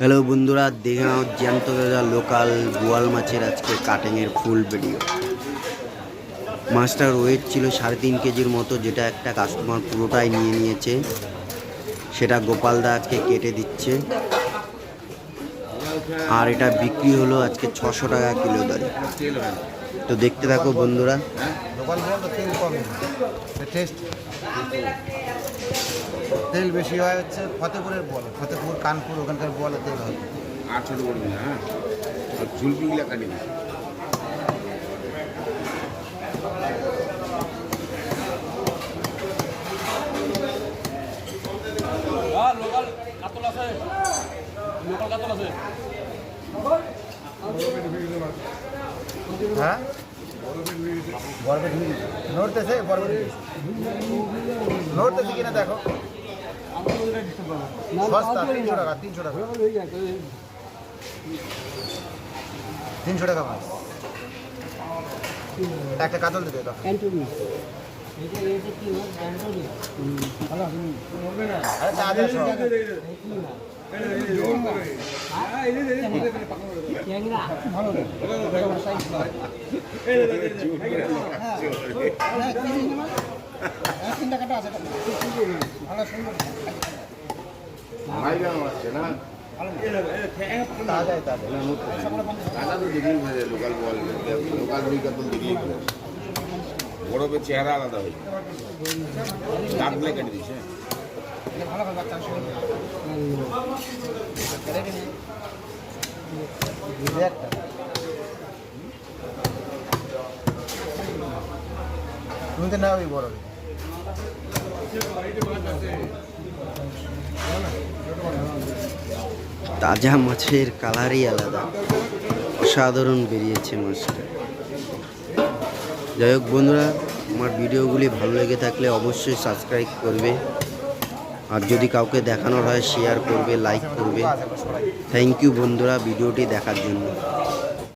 Hello বন্ধুরা, দেখে নাও জ্যান্ত লোকাল বোয়াল মাছের আজকে কাটিংয়ের ফুল ভিডিও মাছটার ওয়েট ছিল সাড়ে তিন কেজির মতো, যেটা একটা কাস্টমার পুরোটাই নিয়ে নিয়েছে। সেটা গোপালদা আজকে কেটে দিচ্ছে। আর এটা বিক্রি হলো আজকে ছশো টাকা কিলো দরে। তো দেখতে থাকো বন্ধুরা। তো তেল বেশি হয় হচ্ছে ফতেপুরের বল। ফতেপুর কানপুর ওখানকার বলে তেল হয়। আর ছোট করবি না হ্যাঁ? আর ঝুলপিগুলো লোকাল কাতল আছে। লোকাল কাতল আছে। হ্যাঁ? বরফে ঢুকে নড়তেছে বরফে নড়তেছে কিনা দেখো। সস্তা তিনশো টাকা তিনশো টাকা। তিনশো টাকা মাছ একটা কাতল দিতে দাও। আরে তাজা সব। মাইগাম আসছে না তাজাই তাজা দাদা তো দেখেই ফেলে লোকাল বল লোকাল রুই কাতল দেখেই ফেলে বরফের চেহারা আলাদা হয়ে দাঁতগুলো কেটে দুধে একটা তুমি তো নাও বড় তাজা মাছের কালারই আলাদা। অসাধারণ বেরিয়েছে মাছটা। যাই হোক বন্ধুরা, আমার ভিডিওগুলি ভালো লেগে থাকলে অবশ্যই সাবস্ক্রাইব করবে। আর যদি কাউকে দেখানোর হয় শেয়ার করবে লাইক করবে। থ্যাংক ইউ বন্ধুরা, ভিডিওটি দেখার জন্য।